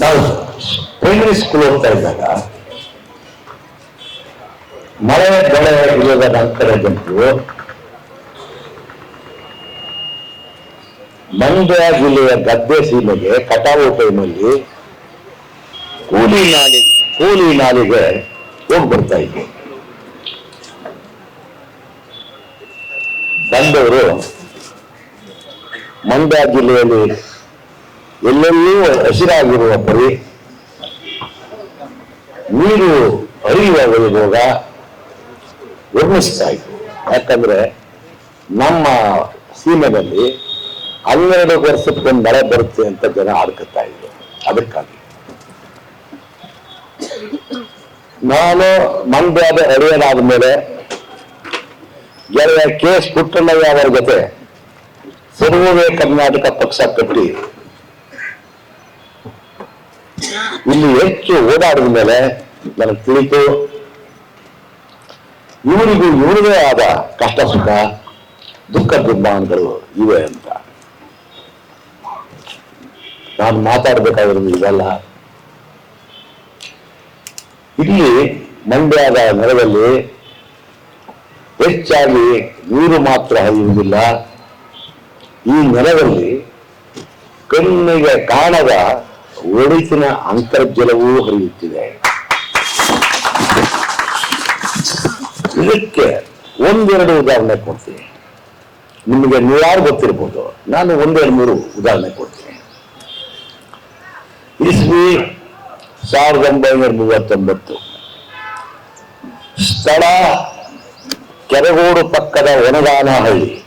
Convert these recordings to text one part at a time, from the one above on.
ನಾವು primary school ಹೋಗ್ತಾ ಇದ್ದಾಗ ಮಳೆ, ಬೆಳೆ ಇಲ್ಲದ ನಂತರ ಜನರು ಮಂಡ್ಯ ಜಿಲ್ಲೆಯ ಗದ್ದೆ ಸೀಮೆಗೆ ಕಟಾವು ಟೈಮಲ್ಲಿ ಕೂಲಿ ನಾಲಿ, ಕೂಲಿ ನಾಲಿಗೆ ಹೋಗಿ ಬರ್ತಾ ಇದ್ವಿ. ಬಂದವರು ಮಂಡ್ಯ ಜಿಲ್ಲೆಯಲ್ಲಿ ಎಲ್ಲೆಲ್ಲೂ ಹಸಿರಾಗಿರುವ ಪರಿ. ನೀರು ಹರಿಯುವ ವೈಭೋಗ ವರ್ಣಿಸ್ತಾ ಇತ್ತು ಯಾಕಂದ್ರೆ ನಮ್ಮ ಸೀಮೆಯಲ್ಲಿ ಹನ್ನೆರಡು ವರ್ಷಕ್ಕೊಂದು ಮಳೆ ಬರುತ್ತೆ ಅಂತ ಜನ ಆಡ್ಕೊತಾ ಇದ್ರು. ಅದಕ್ಕಾಗಿ. ನಾನು ಮಂಡ್ಯದ ಅಳಿಯನಾದ ಮೇಲೆ ಗೆಳೆಯ ಕೆ ಎಸ್ ಪುಟ್ಟಣ್ಣಯ್ಯ ಅವರ ಜೊತೆ ಸರ್ವೇ ಕರ್ನಾಟಕ ಪಕ್ಷ ಕಟ್ಟಿ ಇಲ್ಲಿ ಹೆಚ್ಚು ಓಡಾಡಿದ ಮೇಲೆ ನನಗೆ ತಿಳಿತು, ಇವರಿಗೂ ಇವರದೇ ಆದ ಕಷ್ಟ ಸುಖ, ದುಃಖ ದುರ್ಮಾನಗಳು ಇವೆ ಅಂತ. ನಾನು ಮಾತಾಡಬೇಕಾಗಿರೋದು ಇದೆಲ್ಲ. ಇಲ್ಲಿ ಮಂಡ್ಯದ ನೆಲದಲ್ಲಿ ಹೆಚ್ಚಾಗಿ ನೀರು ಮಾತ್ರ ಹರಿಯುವುದಿಲ್ಲ. ಈ ನೆಲದಲ್ಲಿ ಕಣ್ಣಿಗೆ ಕಾಣದ ಒಳಿತಿನ ಅಂತರ್ಜಲವೂ ಹರಿಯುತ್ತಿದೆ. ಇದಕ್ಕೆ ಒಂದೆರಡು ಉದಾಹರಣೆ ಕೊಡ್ತೀನಿ. ನಿಮಗೆ ನೂರಾರು ಗೊತ್ತಿರ್ಬೋದು? ನಾನು ಒಂದೆರಡು ಮೂರು ಉದಾಹರಣೆ ಕೊಡ್ತೀನಿ. ಇಸ್ವಿ ಸಾವಿರದ ಒಂಬೈನೂರ ಮೂವತ್ತೊಂಬತ್ತು. ಸ್ಥಳ ಕೆರಗೋಡು ಪಕ್ಕದ ಒಣಗಾನಹಳ್ಳಿ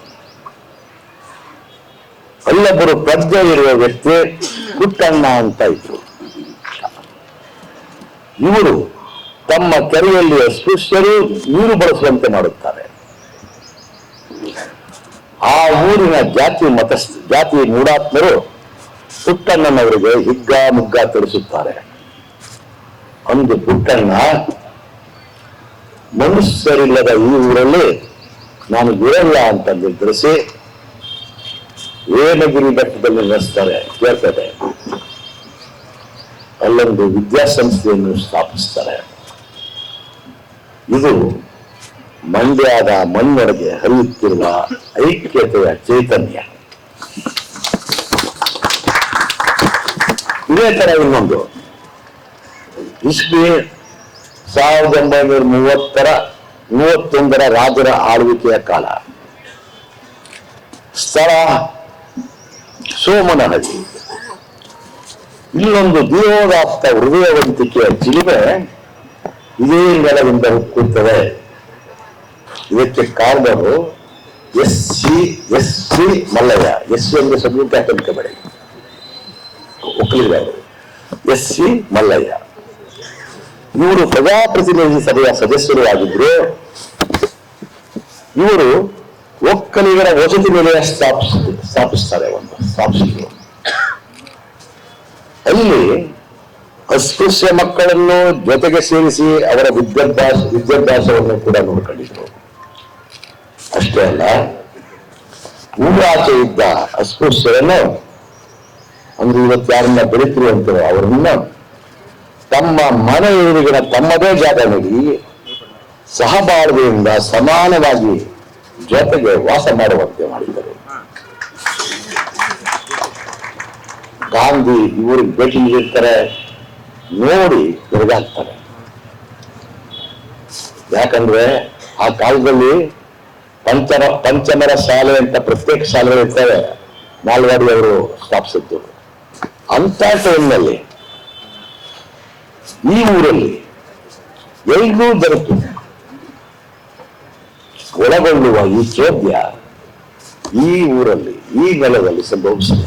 ಅಲ್ಲೊಬ್ಬರು ಪ್ರಜ್ಞೆ ಇರುವ ವ್ಯಕ್ತಿ ಪುಟ್ಟಣ್ಣ ಅಂತ ಇದ್ರು. ಇವರು ತಮ್ಮ ಕೆರೆಯಲ್ಲಿ ಅಸ್ಪೃಶ್ಯರು ನೀರು ಬಳಸುವಂತೆ ಮಾಡುತ್ತಾರೆ. ಆ ಊರಿನ ಜಾತಿ ಮತ ಜಾತಿ ಮೂಢಾತ್ಮರು ಪುಟ್ಟಣ್ಣನವರಿಗೆ ಹಿಗ್ಗ ಮುಗ್ಗ ತಿಳಿಸುತ್ತಾರೆ ಅಂದು ಪುಟ್ಟಣ್ಣ ಮನುಷ್ಯರಿಲ್ಲದ ಈ ಊರಲ್ಲಿ ನಾನು ಇರಲ್ಲ ಅಂತ ನಿರ್ಧರಿಸಿ ವೇಣಗಿರಿ ಬೆಟ್ಟದಲ್ಲಿ ನಡೆಸ್ತಾರೆ ಕೇಳ್ತದೆ. ಅಲ್ಲೊಂದು ವಿದ್ಯಾಸಂಸ್ಥೆಯನ್ನು ಸ್ಥಾಪಿಸ್ತಾರೆ. ಇದು ಮಂಡ್ಯದ ಮಣ್ಣೊಳಗೆ ಹರಿಯುತ್ತಿರುವ ಐಕ್ಯತೆಯ ಚೈತನ್ಯ. ಇದೇ ತರ ಇನ್ನೊಂದು. ಇಸ್ವಿ ಸಾವಿರದ ಒಂಬೈನೂರ ಮೂವತ್ತರ, ಮೂವತ್ತೊಂದರ ರಾಜರ ಆಳ್ವಿಕೆಯ ಕಾಲ. ಸ್ಥಳ ಸೋಮನಹಳ್ಳಿ. ಇಲ್ಲೊಂದು ದೇವದಾಪ್ತ ಹೃದಯವಂತಿಕೆಯ ಚಿಲುಮೆ ಇದೇ ನೆಲದಿಂದ ಹುಟ್ಟುತ್ತದೆ ಇದಕ್ಕೆ ಕಾರಣರು S C S C Mallaiah. S C ಅಂದ್ರೆ ಸಂಯುಕ್ತ ಕನ್ಕಬೇಡಿ ಒಕ್ಕಲಿಲ್ಲ ಎಸ್ ಸಿ ಮಲ್ಲಯ್ಯ. ಇವರು ಪ್ರಜಾಪ್ರತಿನಿಧಿ ಸಭೆಯ ಸದಸ್ಯರು ಆಗಿದ್ರು. ಇವರು ಒಕ್ಕಲಿಗರ ವಸತಿ ನಿಲಯ ಸ್ಥಾಪಿಸ, ಸ್ಥಾಪಿಸ್ತಾರೆ ಒಂದು, ಸ್ಥಾಪಿಸಿದ್ರು. ಅಲ್ಲಿ ಅಸ್ಪೃಶ್ಯ ಮಕ್ಕಳನ್ನು ಜೊತೆಗೆ ಸೇರಿಸಿ ಅವರ ವಿದ್ಯಾಭ್ಯಾಸ, ವಿದ್ಯಾಭ್ಯಾಸವನ್ನು ಕೂಡ ನೋಡ್ಕೊಂಡಿದ್ರು. ಅಷ್ಟೇ ಅಲ್ಲ, ಊರಾಚೆ ಇದ್ದ ಅಸ್ಪೃಶ್ಯರನ್ನು ಅಂದ್ರೆ ಇವತ್ತು ಯಾರನ್ನ ಬೆಳಿತೀರಿ ಅಂತಾರೆ ಅವರನ್ನ ತಮ್ಮ ಮನೆಯವರಿಗಿನ ತಮ್ಮದೇ ಜಾಗ ನೀಡಿ, ಸಹಬಾಳ್ವೆಯಿಂದ ಸಮಾನವಾಗಿ ಜೊತೆಗೆ ವಾಸ ಮಾಡುವಂತೆ ಮಾಡಿದರು ಗಾಂಧಿ ಇವರು ಭೇಟಿ ನೀಡಿರ್ತಾರೆ, ನೋಡಿ ತಿರುಗಾಗ್ತಾರೆ ಯಾಕಂದ್ರೆ ಆ ಕಾಲದಲ್ಲಿ ಪಂಚಮ, ಪಂಚಮರ ಶಾಲೆ ಅಂತ ಪ್ರತ್ಯೇಕ ಶಾಲೆಗಳು ಇರ್ತವೆ ನಾಲ್ವಾಡಿ ಅವರು ಸ್ಥಾಪಿಸಿದ್ದು. ಅಂತ ಟೈಮ್ನಲ್ಲಿ ಈ ಊರಲ್ಲಿ ಎಲ್ರಿಗೂ ಬೆರೆತು ಒಳಗೊಳ್ಳುವ ಈ ಚೋದ್ಯ ಈ ಊರಲ್ಲಿ, ಈ ನೆಲದಲ್ಲಿ ಸಂಭವಿಸಿದೆ.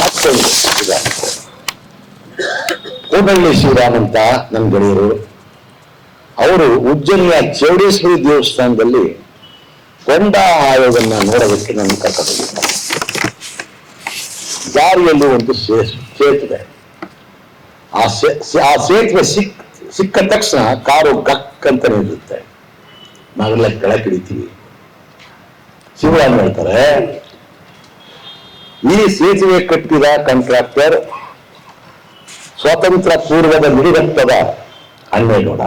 ಮತ್ತೊಂದು ಉದಾಹರಣೆ. ಕೋಟಳ್ಳಿ ಶಿವರಾಮ್ ಅಂತ ನನ್ನ ಗೆಳೆಯರು, ಅವರು ಉಜ್ಜನಿಯ ಚೌಡೇಶ್ವರಿ ದೇವಸ್ಥಾನದಲ್ಲಿ ಕೊಂಡ ಆಯೋಗನ್ನ ನೋಡೋದಕ್ಕೆ ನನ್ನ ಕರ್ಕೊಂಡು ದಾರಿಯಲ್ಲಿ ಒಂದು ಸೇತುವೆ ಆ ಸೇತುವೆ ಸಿಕ್ ಸಿಕ್ಕ ತಕ್ಷಣ ಕಾರು ಗಕ್ ಅಂತ ನಿಲ್ಲುತ್ತೆ ನಾವೆಲ್ಲ ಕೆಳಗೆ ಇಳಿತೀವಿ. ಶಿವರಾಮ್ ಹೇಳ್ತಾರೆ, ಈ ಸೇತುವೆ ಕಟ್ಟಿದ ಕಾಂಟ್ರಾಕ್ಟರ್ ಸ್ವಾತಂತ್ರ್ಯ ಪೂರ್ವದ ನುಡಿಗಟ್ಟದ ಅಣ್ಣೇಗೌಡ.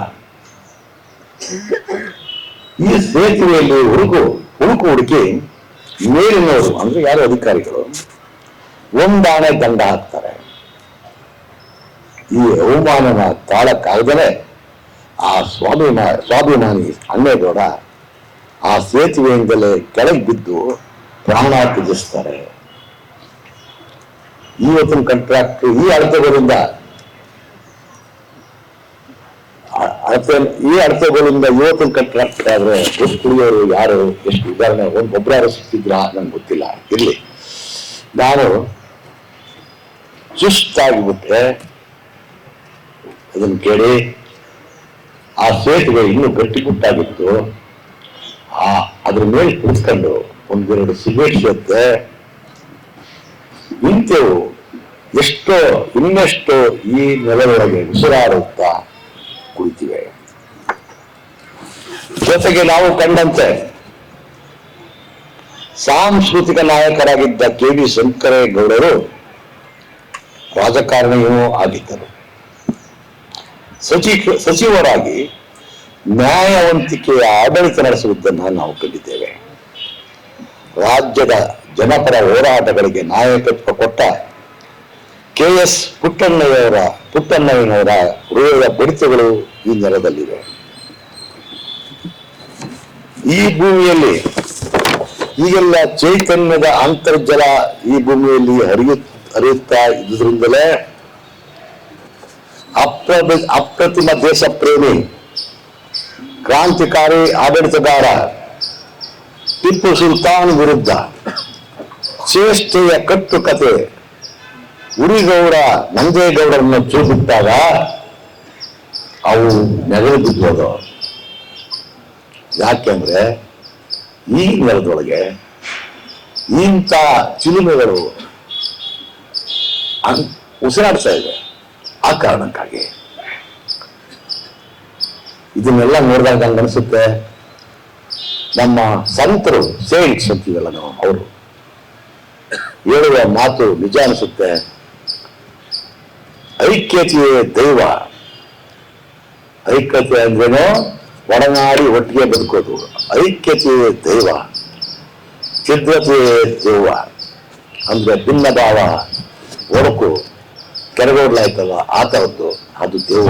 ಈ ಸೇತುವೆಯಲ್ಲಿ ಹುಡುಕು ಹುಡುಕು ಹುಡುಕಿ ಮೇಲಿನವರು, ಅಂದ್ರೆ ಯಾರು ಅಧಿಕಾರಿಗಳು? ಒಂದಾಣೆ ದಂಡ ಹಾಕ್ತಾರೆ ಈ ಅವಮಾನನ ತಾಳಕ್ಕಾಗದೇ ಆ ಸ್ವಾಭಿಮಾ ಸ್ವಾಭಿಮಾನಿ ಅಣ್ಣೇಗೌಡ ಆ ಸೇತುವೆಯಿಂದಲೇ ಕೆಳಗೆ ಬಿದ್ದು ಪ್ರಾಣ ತ್ಯಜಿಸ್ತಾರೆ. ಇವತ್ತಿನ ಕಂಟ್ರಾಕ್ಟ್ ಈ ಅಳತೆಗಳಿಂದ ಅಳತೆ, ಈ ಅಳತೆಗಳಿಂದ ಇವತ್ತಿನ ಕಂಟ್ರಾಕ್ಟ್ ಆದ್ರೆ ಕುಡಿಯೋರು ಯಾರು, ಎಷ್ಟು ಉದಾಹರಣೆ ಒಂದು ಒಬ್ಬರಾರು ಸಿಕ್ತಿದ್ರ ನಂಗೆ ಗೊತ್ತಿಲ್ಲ. ಇರ್ಲಿ. ನಾನು ಸುಸ್ತಾಗಿಬಿಟ್ರೆ ಅದನ್ನು ಕೇಳಿ ಆ ಸೇತುವೆ ಇನ್ನೂ ಗಟ್ಟಿಗುಟ್ಟಾಗಿತ್ತು ಆ ಅದ್ರ ಮೇಲೆ ಕುಳಿತುಕೊಂಡು ಒಂದೆರಡು ಸಿಗರೇಟ್ ಜೊತೆ ನಿಂತೆವು ಎಷ್ಟೋ ಇನ್ನೆಷ್ಟೋ ಈ ನೆಲದೊಳಗೆ ಉಸಿರಾಡುತ್ತಾ ಕುಳಿತಿವೆ. ಜೊತೆಗೆ ನಾವು ಕಂಡಂತೆ ಸಾಂಸ್ಕೃತಿಕ ನಾಯಕರಾಗಿದ್ದ ಕೆ ವಿ ಶಂಕರೇಗೌಡರು ರಾಜಕಾರಣಿಯೂ ಆಗಿದ್ದರು. ಸಚಿ ಸಚಿವರಾಗಿ ನ್ಯಾಯವಂತಿಕೆಯ ಆಡಳಿತ ನಡೆಸುವುದನ್ನು ನಾವು ಕಂಡಿದ್ದೇವೆ. ರಾಜ್ಯದ ಜನಪರ ಹೋರಾಟಗಳಿಗೆ ನಾಯಕತ್ವ ಕೊಟ್ಟ ಕೆ ಎಸ್ ಪುಟ್ಟಣ್ಣಯ್ಯವರ, ಪುಟ್ಟಣ್ಣಯ್ಯನವರ ಹೃದಯದ ಬಡಿತಗಳು ಈ ನೆಲದಲ್ಲಿವೆ. ಈ ಭೂಮಿಯಲ್ಲಿ ಈಗೆಲ್ಲ ಚೈತನ್ಯದ ಅಂತರ್ಜಲ ಈ ಭೂಮಿಯಲ್ಲಿ ಹರಿಯು ಹರಿಯುತ್ತಾ ಇದ್ದುದರಿಂದಲೇ ಅಪ್ರ ಅಪ್ರತಿಮ ದೇಶ ಪ್ರೇಮಿ ಕ್ರಾಂತಿಕಾರಿ ಆಡಳಿತಗಾರ, ಟಿಪ್ಪು ಸುಲ್ತಾನ್ ವಿರುದ್ಧ ಚೇಷ್ಟೆಯ ಕಟ್ಟುಕತೆ ಉರಿಗೌಡ ನಂದೇಗೌಡರನ್ನು ಚೂಬಿಟ್ಟಾಗ ಅವು ನೆಗಲು ಬಿದ್ದೋದು ಯಾಕೆಂದ್ರೆ ಈ ನೆಲದೊಳಗೆ ಇಂಥ ಚಿಲುಮೆಗಳು ಉಸಿರಾಡ್ತಾ ಇದೆ. ಆ ಕಾರಣಕ್ಕಾಗಿ. ಇದನ್ನೆಲ್ಲ ನೋಡಿದಾಗ ಅನಿಸುತ್ತೆ, ನಮ್ಮ ಸಂತರು ಸೇಂಟ್ಸ್ ಅಂತೀವಲ್ಲ ನಾವು, ಅವರು. ಹೇಳುವ ಮಾತು ನಿಜ ಅನಿಸುತ್ತೆ. ಐಕ್ಯತೆಯೇ ದೈವ. ಐಕ್ಯತೆ ಅಂದ್ರೇನು? ಒಡನಾಡಿ ಒಟ್ಟಿಗೆ ಬದುಕೋದು. ಐಕ್ಯತೆಯೇ ದೈವ. ಛಿದ್ರತೆಯೇ ದೈವ. ಅಂದ್ರೆ ಭಿನ್ನ ಭಾವ ಒಡಕು, ಕೆರಗೋಡ್ಲಾಯ್ತಲ್ಲ, ಆ ಥರದ್ದು, ಅದು ದೇವ.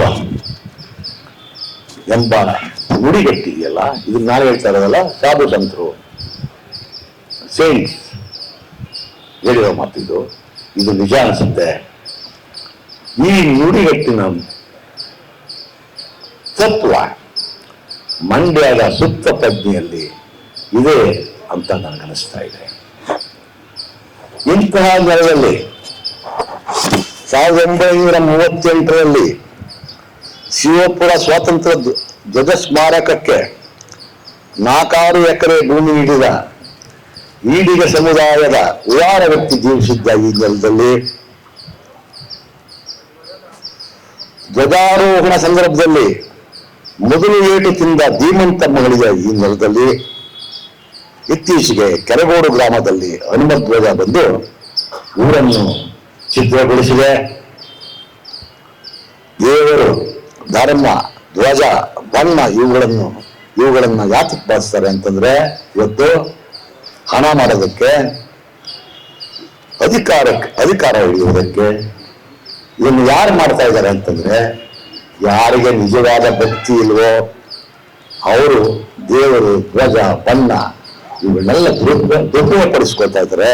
ಎಂಬ ನುಡಿಗಟ್ಟಿದೆಯಲ್ಲ ಇದು ನಾನು ಹೇಳ್ತಾ ಇರೋದಲ್ಲ ಸಾಧು ಸಂತರು. ಸೇಂಟ್ಸ್ ಹೇಳಿರೋ ಮಾತಿದ್ದು ಇದು ನಿಜ ಅನಿಸುತ್ತೆ. ಈ ನುಡಿಗಟ್ಟಿನ ತತ್ವ ಮಂಡ್ಯದ ಸುತ್ತ ಪ್ರಜ್ಞೆಯಲ್ಲಿ ಇದೆ ಅಂತ ನನಗನ್ನಿಸ್ತಾ ಇದೆ. ಇಂತಹ ನೆಲದಲ್ಲಿ ಸಾವಿರದ ಒಂಬೈನೂರ ಮೂವತ್ತೆಂಟರಲ್ಲಿ ಶಿವಪುರ ಸ್ವಾತಂತ್ರ್ಯ ಧ್ವ- ಧ್ವಜ ಸ್ಮಾರಕಕ್ಕೆ ನಾಲ್ಕಾರು ಎಕರೆ ಭೂಮಿ ನೀಡಿದ ಈಡಿಗ ಸಮುದಾಯದ ಉದಾರ ವ್ಯಕ್ತಿ ಜೀವಿಸಿದ್ದ ಈ ನೆಲದಲ್ಲಿ ಧ್ವಜಾರೋಹಣ ಸಂದರ್ಭದಲ್ಲಿ ಮೊದಲು ಏಟು ತಿಂದ ಧೀಮಂತ ಮಗಳಿದ ಈ ನೆಲದಲ್ಲಿ ಇತ್ತೀಚೆಗೆ ಕೆರಗೋಡು ಗ್ರಾಮದಲ್ಲಿ ಹನುಮಧ್ವಜ ಬಂದು ಊರನ್ನು ಛಿದ್ರಗೊಳಿಸಿದೆ ದೇವರು, ಧರ್ಮ, ಧ್ವಜ, ಬಣ್ಣ ಇವುಗಳನ್ನು, ಇವುಗಳನ್ನ ಯಾತಕ್ಕೆ ಬಳಸ್ತಾರೆ ಅಂತಂದ್ರೆ ಇವತ್ತು ಹಣ ಮಾಡೋದಕ್ಕೆ, ಅಧಿಕಾರಕ್ಕೆ, ಅಧಿಕಾರ ಹಿಡಿಯುವುದಕ್ಕೆ ಇದನ್ನು ಯಾರು ಮಾಡ್ತಾ ಇದ್ದಾರೆ ಅಂತಂದ್ರೆ ಯಾರಿಗೆ ನಿಜವಾದ ಭಕ್ತಿ ಇಲ್ವೋ ಅವರು ದೇವರು, ಧ್ವಜ, ಬಣ್ಣ ಇವುಗಳನ್ನೆಲ್ಲ ದುರ್ಬ ದುರುಪಯೋಗಪಡಿಸ್ಕೊಳ್ತಾ ಇದ್ದಾರೆ.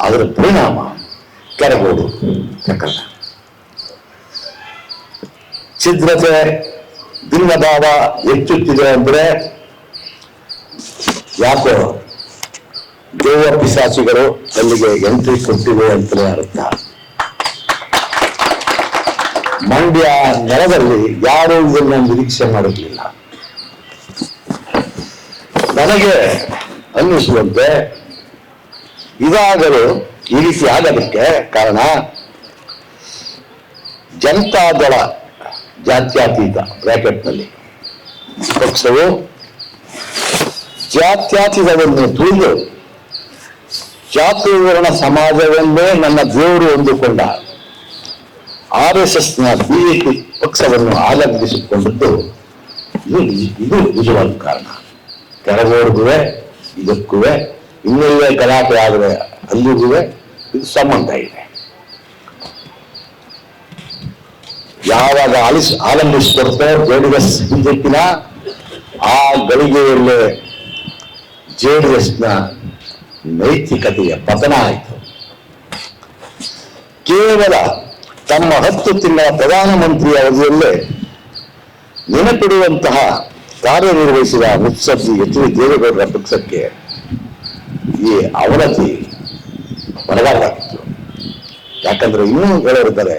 ಅದರ ಪರಿಣಾಮ ಕೆರಗೋಡು ಪ್ರಕರಣ ಛಿದ್ರತೆ ಭಿನ್ನಭಾವ ಹೆಚ್ಚುತ್ತಿದೆ ಅಂದ್ರೆ ಯಾಕೋ ದೇವ ಪಿಶಾಚಿಗಳು ಅಲ್ಲಿಗೆ ಎಂಟ್ರಿ ಕೊಟ್ಟಿವೆ ಅಂತಲೇ ಅರ್ಥ. ಮಂಡ್ಯ ನೆಲದಲ್ಲಿ ಯಾರು ಇದನ್ನ ನಿರೀಕ್ಷೆ ಮಾಡಿರಲಿಲ್ಲ. ನನಗೆ ಅನ್ನಿಸುವಂತೆ ಇದಾಗಲು ಈ ರೀತಿ ಆಗೋದಕ್ಕೆ ಕಾರಣ ಜನತಾದಳ ಜಾತ್ಯತೀತ ಬ್ರಾಕೆಟ್ನಲ್ಲಿ. ಪಕ್ಷವು ಜಾತ್ಯತೀತವನ್ನು ತುಳಿದು ಜಾತಿವರ್ಣ ಸಮಾಜವೆಂದೇ ನನ್ನ ದೇವರು ಎಂದುಕೊಂಡ ಆರ್ ಎಸ್ ಎಸ್ನ ಬಿಜೆಪಿ ಪಕ್ಷವನ್ನು ಆಲಂಬಿಸಿಕೊಂಡಿದ್ದು ಇದು ಇದು ನಿಜವಾದ ಕಾರಣ. ಕೆರಗೋರ್ಗುವೆ ಇದಕ್ಕೂ ಇನ್ನೆಲ್ಲೇ ಗಲಾಟೆ ಆದರೆ ಅಲ್ಲಿಗೂ ಇದು ಸಂಬಂಧ ಇದೆ. ಯಾವಾಗ ಆಲಿಸ್ ಆಲಂಬಿಸಿಕೊಡ್ತೋ ಎಸ್ ಬಿಜೆಪಿನ ಆ ಗಳಿಗೆಯಲ್ಲೇ ಜೆ ನೈತಿಕತೆಯ ಪತನ ಆಯಿತು. ಕೇವಲ ತಮ್ಮ ಹತ್ತು ತಿಂಗಳ ಪ್ರಧಾನಮಂತ್ರಿ ಅವಧಿಯಲ್ಲೇ ನೆನಪಿಡುವಂತಹ ಕಾರ್ಯನಿರ್ವಹಿಸಿದ ಮುತ್ಸದ್ದಿ ಎಚ್ ಡಿ ದೇವೇಗೌಡರ ಪಕ್ಷಕ್ಕೆ ಈ ಅವನತಿ ಬರಬಾರ್ದಾಗಿತ್ತು ಯಾಕಂದ್ರೆ ಇನ್ನೂ ಹೇಳೋರಿದ್ದಾರೆ,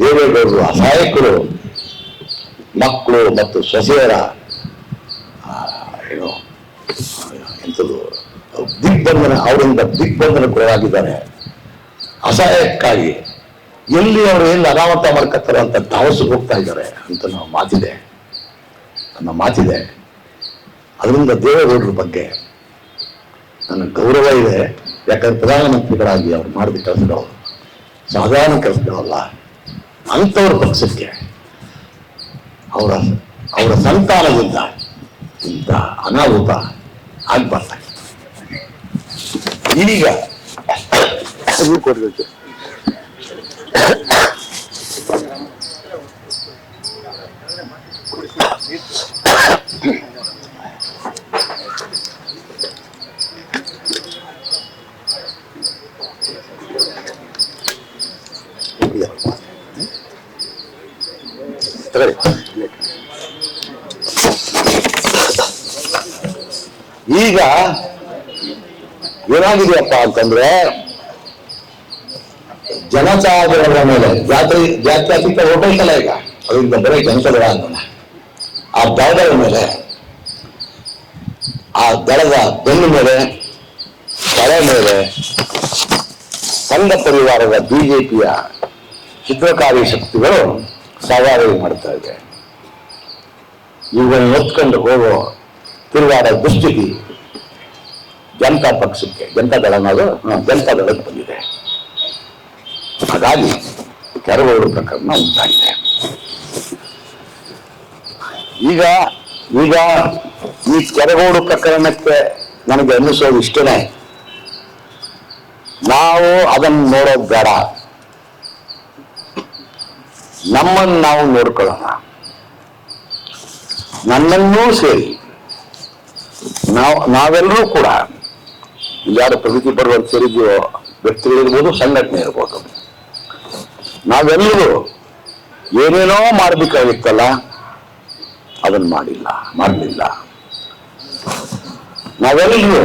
ದೇವೇಗೌಡರು ಅಸಹಾಯಕರು, ಮಕ್ಕಳು ಮತ್ತು ಸೊಸೆಯರ ಏನು, ಎಂಥದ್ದು, ದಿಗ್ಬಂಧನ, ಅವರಿಂದ ದಿಗ್ಬಂಧನಕ್ಕೊಳಗಾಗಿದ್ದಾರೆ ಅಸಹಾಯಕ್ಕಾಗಿ ಎಲ್ಲಿ ಅವರು ಎಲ್ಲಿ ಅನಾಹುತ ಮಾಡ್ಕೊತಾರೆ ಅಂತ ಧಾವಸಿಗೆ ಹೋಗ್ತಾ ಇದ್ದಾರೆ ಅಂತ ನಾವು ಮಾತಿದೆ. ನನ್ನ ಮಾತಿದೆ. ಅದರಿಂದ ದೇವೇಗೌಡರ ಬಗ್ಗೆ ನನ್ನ ಗೌರವ ಇದೆ. ಯಾಕಂದ್ರೆ ಪ್ರಧಾನಮಂತ್ರಿಗಳಾಗಿ ಅವ್ರು ಮಾಡಿದ ಕೆಲಸಗಳು ಸಾಧಾರಣ ಕೆಲಸಗಳಲ್ಲ. ಅಂಥವ್ರ ಪಕ್ಷಕ್ಕೆ ಅವರ ಅವರ ಸಂತಾನದಿಂದ ಇಂಥ ಅನಾಹುತ ಆಗ್ಬಾರ್ದಾಗಿತ್ತು ಈಗ ಕೊಡ್ಬೇಕು ತಗೊಳ್ಳಿ ಈಗ ಏನಾಗಿದೆಯಪ್ಪ ಅಂತಂದ್ರೆ ಜನಸಾಗರದ ಮೇಲೆ, ಜಾತ್ರೆ ಜಾತ್ಯತೀತ ಹೊರಟೈತಲ್ಲ ಈಗ. ಅದರಿಂದ ಬರೀ ಜನಸಾಗರ ಅಂತ ಆ ದಳದ ಮೇಲೆ, ಆ ದಳದ ಬೆನ್ನು ಮೇಲೆ, ತಲೆ ಮೇಲೆ ಸಂಘ ಪರಿವಾರದ ಬಿಜೆಪಿಯ ಚಿತ್ರಕಾರಿ ಶಕ್ತಿಗಳು ಸವಾರಿ ಮಾಡ್ತಾ ಇದೆ. ಇವುಗಳನ್ನು ಹೊತ್ಕೊಂಡು ಹೋಗೋ ತಿರುಗಾಡ ದುಸ್ಥಿತಿ ಜನತಾ ಪಕ್ಷಕ್ಕೆ ಜನತಾ ದಳ ಅನ್ನೋದು ಜನತಾ ದಳಕ್ಕೆ ಬಂದಿದೆ. ಹಾಗಾಗಿ ಕೆರಗೋಡು ಪ್ರಕರಣ ಉಂಟಾಗಿದೆ. ಈಗ ಈಗ ಈ ಕೆರಗೋಡು ಪ್ರಕರಣಕ್ಕೆ ನನಗೆ ಅನ್ನಿಸೋದು ಇಷ್ಟನೇ. ನಾವು ಅದನ್ನು ನೋಡೋದು ಬೇಡ. ನಮ್ಮನ್ನು ನಾವು ನೋಡ್ಕೊಳ್ಳೋಣ. ನನ್ನನ್ನೂ ಸೇರಿ ನಾವು, ನಾವೆಲ್ಲರೂ ಕೂಡ ಯಾರು ಪ್ರಗತಿ ಪರ್ವತ ಸೇರಿದೆಯೋ ವ್ಯಕ್ತಿಗಳಿರ್ಬೋದು ಸಂಘಟನೆ ಇರ್ಬೋದು. ನಾವೆಲ್ಲರೂ ಏನೇನೋ ಮಾಡಬೇಕಾಗಿತ್ತಲ್ಲ, ಅದನ್ನು ಮಾಡಿಲ್ಲ, ಮಾಡಲಿಲ್ಲ. ನಾವೆಲ್ಲರೂ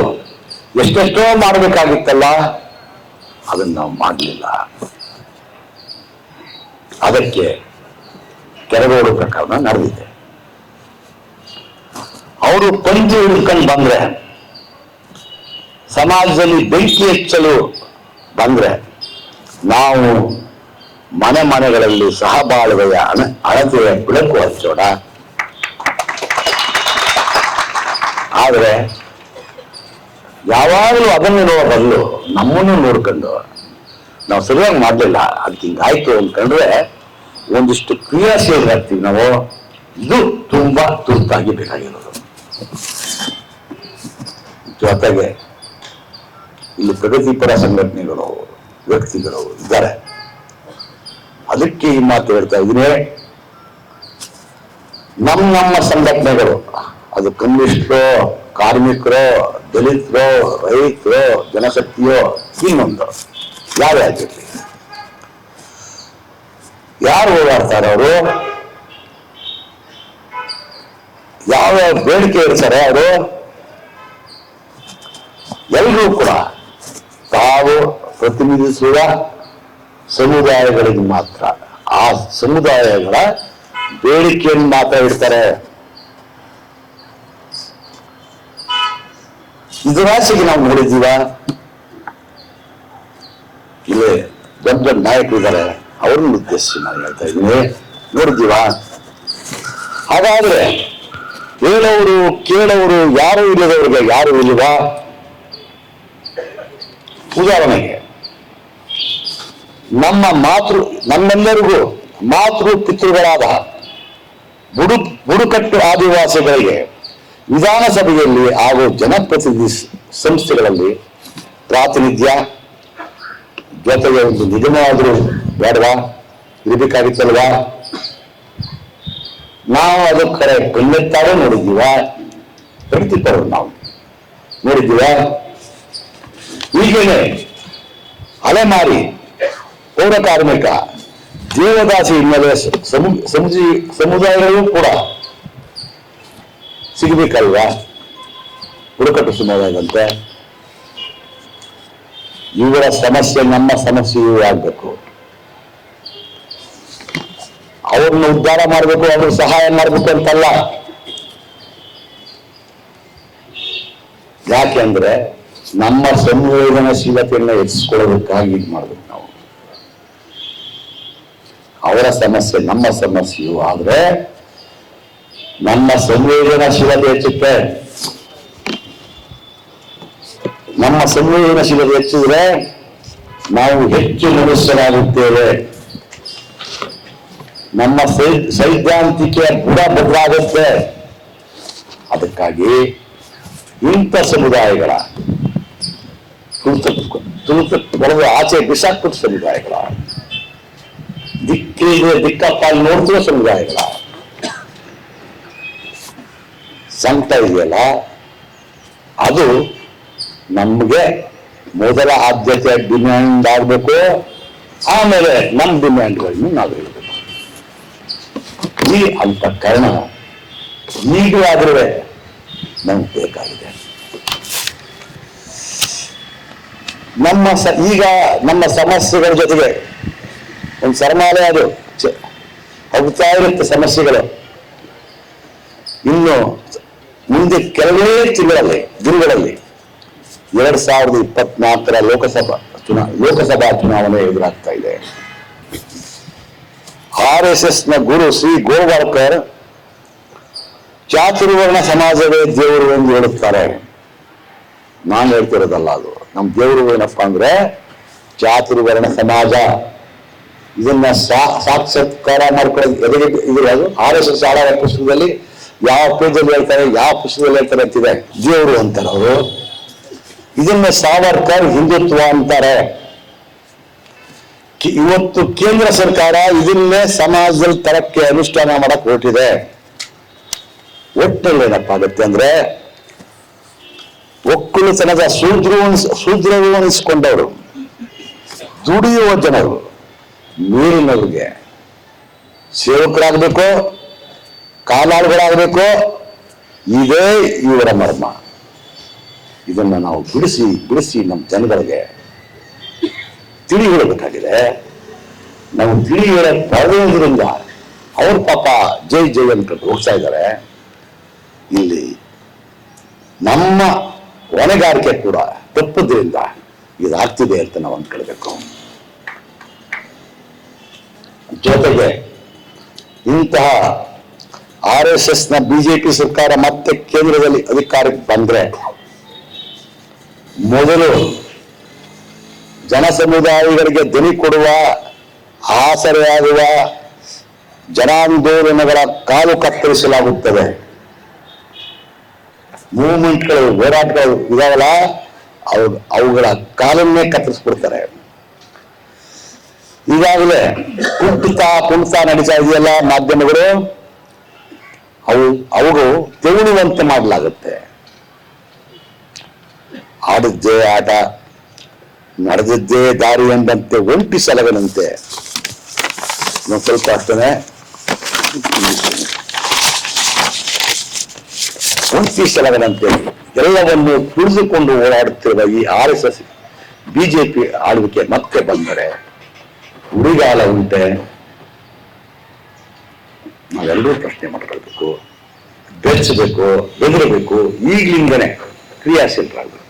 ಎಷ್ಟೆಷ್ಟೋ ಮಾಡಬೇಕಾಗಿತ್ತಲ್ಲ, ಅದನ್ನು ನಾವು ಮಾಡಲಿಲ್ಲ. ಅದಕ್ಕೆ ಕೆರಗೋಡು ಪ್ರಕರಣ ನಡೆದಿದೆ. ಅವರು ಪಂಚ ಹಿಡ್ಕೊಂಡು ಬಂದ್ರೆ ಸಮಾಜದಲ್ಲಿ ಬೆಂಕಿ ಹೆಚ್ಚಲು ಬಂದ್ರೆ ನಾವು ಮನೆ ಮನೆಗಳಲ್ಲಿ ಸಹಬಾಳ್ವೆಯ ಅಣ, ಅಳತೆಯ ಬೆಳಕು ಹಚ್ಚೋಣ. ಆದರೆ ಯಾವಾಗಲೂ ಅದನ್ನು ನೋಡೋ ಬದಲು ನಮ್ಮನ್ನು ನೋಡ್ಕೊಂಡು ನಾವು ಸರಿಯಾಗಿ ಮಾಡಲಿಲ್ಲ. ಅದಕ್ಕೆ ಹಿಂಗಾಯ್ತು ಅಂದ್ಕೊಂಡ್ರೆ ಒಂದಿಷ್ಟು ಕ್ರಿಯಾಶೀಲರಾಗ್ತೀವಿ ನಾವು. ಇದು ತುಂಬಾ ತುರ್ತಾಗಿ ಬೇಕಾಗಿರೋದು. ಜೊತೆಗೆ ಇಲ್ಲಿ ಪ್ರಗತಿಪರ ಸಂಘಟನೆಗಳು, ವ್ಯಕ್ತಿಗಳು ಇದ್ದಾರೆ. ಅದಕ್ಕೆ ಈ ಮಾತು ಹೇಳ್ತಾ ಇದ್ದೀನಿ. ನಮ್ಮ ನಮ್ಮ ಸಂಘಟನೆಗಳು, ಅದು ಕಮ್ಯುನಿಸ್ಟ್ರು, ಕಾರ್ಮಿಕರು, ದಲಿತರು, ರೈತರು, ಜನಶಕ್ತಿಯೋ ಇನ್ನೊಂದು ಯಾರೇ ಆಗಿರ್ಲಿ, ಯಾರು ಓಡಾಡ್ತಾರೆ ಅವರು? ಯಾವ ಬೇಡಿಕೆ ಇರ್ತಾರೆ ಅವರು? ಎಲ್ಲರೂ ಕೂಡ ತಾವು ಪ್ರತಿನಿಧಿಸುವ ಸಮುದಾಯಗಳಿಗೆ ಮಾತ್ರ. ಆ ಸಮುದಾಯಗಳ ಬೇಡಿಕೆಯನ್ನು ಮಾತ್ರ ಇಡ್ತಾರೆ. ಇದರಾಚೆಗೆ ನಾವು ನೋಡಿದ್ದೀವ? ಇಲ್ಲಿ ದೊಡ್ಡ ದೊಡ್ಡ ಇದ್ದಾರೆ ಅವ್ರನ್ನ ಉದ್ದೇಶಿಸಿ ನಾನು ಹೇಳ್ತಾ ಇದ್ದೀನಿ. ನೋಡಿದ್ದೀವ? ಹಾಗಾದ್ರೆ ಹೇಳೋರು, ಕೇಳೋರು ಯಾರು ಇಲ್ಲದವ್ರಿಗೆ ಯಾರು ಇಲ್ವಾ? ಉದಾಹರಣೆಗೆ, ನಮ್ಮ ಮಾತೃ, ನಮ್ಮೆಲ್ಲರಿಗೂ ಮಾತೃ ಪಿತೃಗಳಾದ ಬುಡು, ಬುಡುಕಟ್ಟು ಆದಿವಾಸಿಗಳಿಗೆ ವಿಧಾನಸಭೆಯಲ್ಲಿ ಹಾಗೂ ಜನಪ್ರತಿನಿಧಿ ಸಂಸ್ಥೆಗಳಲ್ಲಿ ಪ್ರಾತಿನಿಧ್ಯ, ಜೊತೆಗೆ ಒಂದು ನಿಗಮವಾದರೂ ಬೇಡವಾ? ಇರಬೇಕಾಗಿತ್ತಲ್ವಾ? ನಾವು ಅದಕ್ಕೆ ಕರೆ ಕಣ್ಣೆತ್ತಾರೆ ನೋಡಿದ್ದೀವ? ಪ್ರಗತಿಪರರು ನಾವು ನೋಡಿದ್ದೀವ? ಈಗೇನೆ ಅಲೆಮಾರಿ ಪೌರ ಕಾರ್ಮಿಕ ದೇವದಾಸಿ ಹಿನ್ನೆಲೆ ಸಮುದಾಯಗಳು ಕೂಡ ಸಿಗಬೇಕಲ್ವಾ? ಬುಡಕಟ್ಟು ಸಮುದಾಯದಂತೆ ಇವರ ಸಮಸ್ಯೆ ನಮ್ಮ ಸಮಸ್ಯೆಯೂ ಆಗ್ಬೇಕು. ಅವ್ರನ್ನ ಉದ್ಧಾರ ಮಾಡಬೇಕು, ಅವ್ರಿಗೆ ಸಹಾಯ ಮಾಡಬೇಕು ಅಂತಲ್ಲ. ಯಾಕೆ ಅಂದ್ರೆ ನಮ್ಮ ಸಂವೇದನಶೀಲತೆಯನ್ನ ಹೆಚ್ಚಿಸ್ಕೊಳ್ಳೋದಕ್ಕಾಗಿ ಇದು ಮಾಡ್ಬೇಕು ನಾವು. ಅವರ ಸಮಸ್ಯೆ ನಮ್ಮ ಸಮಸ್ಯೆಯು, ಆದ್ರೆ ನಮ್ಮ ಸಂವೇದನಾಶೀಲತೆ ಹೆಚ್ಚುತ್ತೆ. ನಮ್ಮ ಸಂವೇದನಾಶೀಲತೆ ಹೆಚ್ಚಿದ್ರೆ ನಾವು ಹೆಚ್ಚು ಮನುಷ್ಯರಾಗುತ್ತೇವೆ. ನಮ್ಮ ಸೈದ್ಧಾಂತಿಕ ಬುಡ ಬದಲಾಗುತ್ತೆ. ಅದಕ್ಕಾಗಿ ಇಂಥ ಸಮುದಾಯಗಳ ತುಳಿತ ತುಳಿತ ಬರೆದು ಆಚೆ ಬಿಸಾಕ್ಬಿಟ್ಟು ಸಮುದಾಯಗಳ. ದಿಕ್ಕಿಗೆ ದಿಕ್ಕಪ್ಪ ನೋಡ್ತಿರೋ ಸಮುದಾಯಗಳ. ಸಂಕಟ ಇದೆಯಲ್ಲ, ಅದು ನಮ್ಗೆ ಮೊದಲ ಆದ್ಯತೆ ಡಿಮ್ಯಾಂಡ್ ಆಗ್ಬೇಕು. ಆಮೇಲೆ ನಮ್ಮ ಡಿಮ್ಯಾಂಡ್ಗಳನ್ನು ನಾವು ಹೇಳ್ಬೇಕು. ಈ ಅಂತ ಕಾರಣ ಈಗಲಾದ್ರೂ ನಮ್ಗೆ ಬೇಕಾಗಿದೆ. ನಮ್ಮ ಸ, ಈಗ ನಮ್ಮ ಸಮಸ್ಯೆಗಳ ಜೊತೆಗೆ, ಒಂದು ಸರ್ಮಾಲೆ ಅದು ಹೋಗ್ತಾ ಇರುತ್ತೆ ಸಮಸ್ಯೆಗಳು. ಇನ್ನು ಮುಂದೆ ಕೆಲವೇ ತಿಂಗಳಲ್ಲಿ, ದಿನಗಳಲ್ಲಿ, ಎರಡ್ ಸಾವಿರದ ಇಪ್ಪತ್ನಾಲ್ಕರ ಲೋಕಸಭಾ ಚುನಾ, ಲೋಕಸಭಾ ಚುನಾವಣೆ ಎದುರಾಗ್ತಾ ಇದೆ. ಆರ್ ಎಸ್ ಎಸ್ನ ಗುರು ಶ್ರೀ ಗೋವಾಳ್ಕರ್ ಚಾತುರ್ವರ್ಣ ಸಮಾಜವೇ ದೇವರು ಎಂದು ಹೇಳುತ್ತಾರೆ. ನಾನು ಹೇಳ್ತಿರೋದಲ್ಲ ಅದು. ನಮ್ಮ ದೇವರು ಏನಪ್ಪಾ ಅಂದ್ರೆ ಚಾತುರ್ವರ್ಣ ಸಮಾಜ. ಇದನ್ನ ಸಾಕ್ಷಾತ್ಕಾರ ಮಾಡ್ಕೊಳ್ಳೋದು ಇದ್ರೆ ಅದು ಆರ್ ಎಸ್ ಎಸ್ ಆಡೋ ಪುಸ್ತಕದಲ್ಲಿ ಯಾವ ಪೇಜಲ್ಲಿ ಹೇಳ್ತಾರೆ, ಯಾವ ಪುಸ್ತಕದಲ್ಲಿ ಹೇಳ್ತಾರೆ ಅಂತಿದೆ. ದೇವರು ಅಂತಾರೆ ಅವರು. ಇದನ್ನ ಸಾವರ್ಕರ್ ಹಿಂದುತ್ವ ಅಂತಾರೆ. ಇವತ್ತು ಕೇಂದ್ರ ಸರ್ಕಾರ ಇದನ್ನೇ ಸಮಾಜದಲ್ಲಿ ತರಕ್ಕೆ ಅನುಷ್ಠಾನ ಮಾಡಕ್ ಹೊರಟಿದೆ. ಒಟ್ಟಲ್ಲಿ ಏನಪ್ಪ ಆಗುತ್ತೆ ಅಂದ್ರೆ ಒಕ್ಕಲುತನದ ಶೂದ್ರ ಶೂದ್ರವನಿಸ್ಕೊಂಡವರು ದುಡಿಯುವ ಜನರು. ನೀರಿನವ್ರಿಗೆ ಸೇವಕರಾಗಬೇಕು, ಕಾಲಾಳುಗಳಾಗಬೇಕು, ಇದೇ ಇವರ ಮರ್ಮ. ಇದನ್ನ ನಾವು ಬಿಡಿಸಿ ಬಿಡಿಸಿ ನಮ್ಮ ಜನಗಳಿಗೆ ತಿಳಿ ಹೇಳಬೇಕಾಗಿದೆ. ನಾವು ತಿಳಿ ಹೇಳ ಪಡೆಯೋದ್ರಿಂದ ಅವ್ರ ಪಾಪ ಜೈ ಜೈ ಅಂತ ಹೋಗ್ತಾ ಇದ್ದಾರೆ. ಇಲ್ಲಿ ನಮ್ಮ ಹೊಣೆಗಾರಿಕೆ ಕೂಡ ತಪ್ಪುದ್ರಿಂದ ಇದಾಗ್ತಿದೆ ಅಂತ ನಾವು ಅಂದ್ಕೊಳ್ಬೇಕು ಜೊತೆಗೆ ಇಂತಹ ಆರ್ ಎಸ್ ಎಸ್ನ ಬಿಜೆಪಿ ಸರ್ಕಾರ ಮತ್ತೆ ಕೇಂದ್ರದಲ್ಲಿ ಅಧಿಕಾರಕ್ಕೆ ಬಂದ್ರೆ ಮೊದಲು ಜನ ಸಮುದಾಯಗಳಿಗೆ ಧ್ವನಿ ಕೊಡುವ ಆಸರೆಯಾಗುವ ಜನಾಂದೋಲನಗಳ ಕಾಲು ಕತ್ತರಿಸಲಾಗುತ್ತದೆ. ಮೂವ್ಮೆಂಟ್ಗಳು ಹೋರಾಟಗಳು ಇದಾವಲ್ಲ ಅವು ಅವುಗಳ ಕಾಲನ್ನೇ ಕತ್ತರಿಸ್ಬಿಡ್ತಾರೆ. ಈಗಾಗಲೇ ಕುಂಠಿತ ಕುಣಿತ ನಡೀತಾ ಇದೆಯಲ್ಲ ಮಾಧ್ಯಮಗಳು, ಅವು ಅವರು ತೆವಳುವಂತೆ ಮಾಡಲಾಗುತ್ತೆ. ಆಡಿದ್ದೇ ಆಟ, ನಡೆದಿದ್ದೇ ದಾರಿ ಎಂಬಂತೆ ಒಂಟಿ ಸಲಗನಂತೆ. ಸ್ವಲ್ಪ ಅಷ್ಟೇ ಒಂಟಿ ಸಲಗನಂತೆ ಎಲ್ಲವನ್ನು ತುಳಿದುಕೊಂಡು ಓಡಾಡುತ್ತಿರುವ ಈ ಆರ್ ಎಸ್ ಎಸ್ ಬಿಜೆಪಿ ಆಳ್ವಿಕೆ ಮತ್ತೆ ಬಂದರೆ ಉಳಿಗಾಲ ಉಂಟೆ? ನಾವೆಲ್ಲರೂ ಪ್ರಶ್ನೆ ಮಾಡ್ಕೊಳ್ಬೇಕು ಬೆಚ್ಚಬೇಕು ಬೆದರಬೇಕು ಈಗಲಿಂದನೇ ಕ್ರಿಯಾಶೀಲರಾಗಬೇಕು.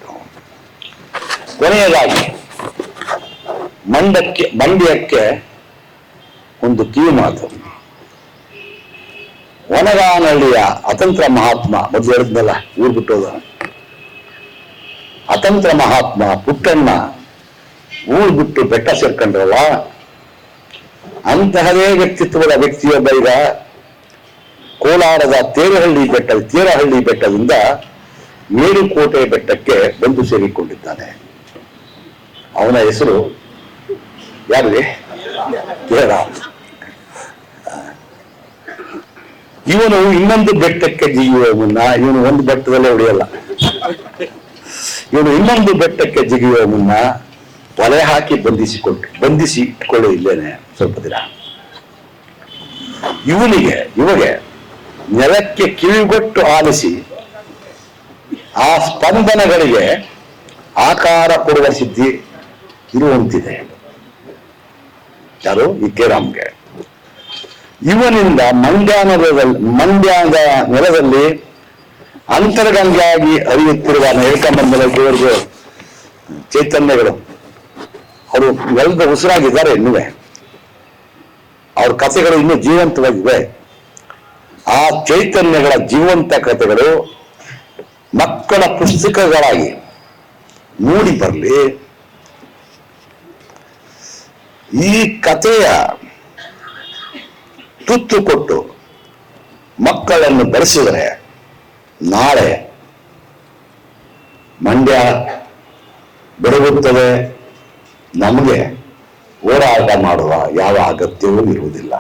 ಕೊನೆಯದಾಗಿ, ಮಂಡಕ್ಕೆ, ಮಂಡ್ಯಕ್ಕೆ ಒಂದು ಕಿವಿ ಮಾತು ಒನಗಾನಹಳ್ಳಿಯ ಅತಂತ್ರ ಮಹಾತ್ಮ, ಮೊದಲು ಹೇಳಿದ್ನಲ್ಲ, ಊರು ಬಿಟ್ಟೋದ ಅತಂತ್ರ ಮಹಾತ್ಮ ಪುಟ್ಟಣ್ಣ ಊರು ಬಿಟ್ಟು ಬೆಟ್ಟ ಸೇರ್ಕೊಂಡ್ರಲ್ಲ, ಅಂತಹದೇ ವ್ಯಕ್ತಿತ್ವದ ವ್ಯಕ್ತಿಯೊಬ್ಬ ಈಗ ಕೋಲಾರದ ತೇರಹಳ್ಳಿ ಬೆಟ್ಟ ತೇರಹಳ್ಳಿ ಬೆಟ್ಟದಿಂದ ಮೇಲುಕೋಟೆ ಬೆಟ್ಟಕ್ಕೆ ಬಂದು ಸೇರಿಕೊಂಡಿದ್ದಾನೆ. ಅವನ ಹೆಸರು ಯಾರಿಗೆ ತೇರ ಇವನು ಇನ್ನೊಂದು ಬೆಟ್ಟಕ್ಕೆ ಜಿಗಿಯುವ ಮುನ್ನ, ಇವನು ಒಂದು ಬೆಟ್ಟದಲ್ಲೇ ಉಳಿಯಲ್ಲ. ಇವನು ಇನ್ನೊಂದು ಬೆಟ್ಟಕ್ಕೆ ಜಿಗಿಯುವ ಮುನ್ನ ಒಲೆ ಹಾಕಿ ಬಂಧಿಸಿಕೊಟ್ಟು ಬಂಧಿಸಿ ಇಟ್ಕೊಳ್ಳಿ ಇಲ್ಲೇನೆ ಸ್ವಲ್ಪ ದಿನ. ಇವನಿಗೆ, ಇವಗೆ ನೆಲಕ್ಕೆ ಕಿವಿಗೊಟ್ಟು ಆಲಿಸಿ ಆ ಸ್ಪಂದನಗಳಿಗೆ ಆಕಾರ ಕೊಡುವ ಸಿದ್ಧಿ ಇರುವಂತಿದೆ. ಯಾರು? ವಿದ್ಯಾರಾಮ್ಗೆ ಇವನಿಂದ ಮಂಡ್ಯ ನೆಲದಲ್ಲಿ ಮಂಡ್ಯದ ನೆಲದಲ್ಲಿ ಅಂತರ್ಗಂಗೆಯಾಗಿ ಹರಿಯುತ್ತಿರುವ ಹೇಳ್ಕೊಂಬಂದಲ್ಲ ದೇವರಿಗೆ ಚೈತನ್ಯಗಳು. ಅವರು ಎಲ್ಲದ ಉಸಿರಾಗಿದ್ದಾರೆ ಇನ್ನುವೆ ಅವ್ರ ಕಥೆಗಳು ಇನ್ನೂ ಜೀವಂತವಾಗಿವೆ. ಆ ಚೈತನ್ಯಗಳ ಜೀವಂತ ಕಥೆಗಳು ಮಕ್ಕಳ ಪುಸ್ತಕಗಳಾಗಿ ಮೂಡಿ ಬರಲಿ. ಈ ಕಥೆಯ ತುತ್ತು ಕೊಟ್ಟು ಮಕ್ಕಳನ್ನು ಬೆಳೆಸಿದರೆ ನಾಳೆ ಮಂಡ್ಯ ಬೆಳಗುತ್ತದೆ ನಮಗೆ ಹೋರಾಟ ಮಾಡುವ ಯಾವ ಅಗತ್ಯವೂ ಇರುವುದಿಲ್ಲ.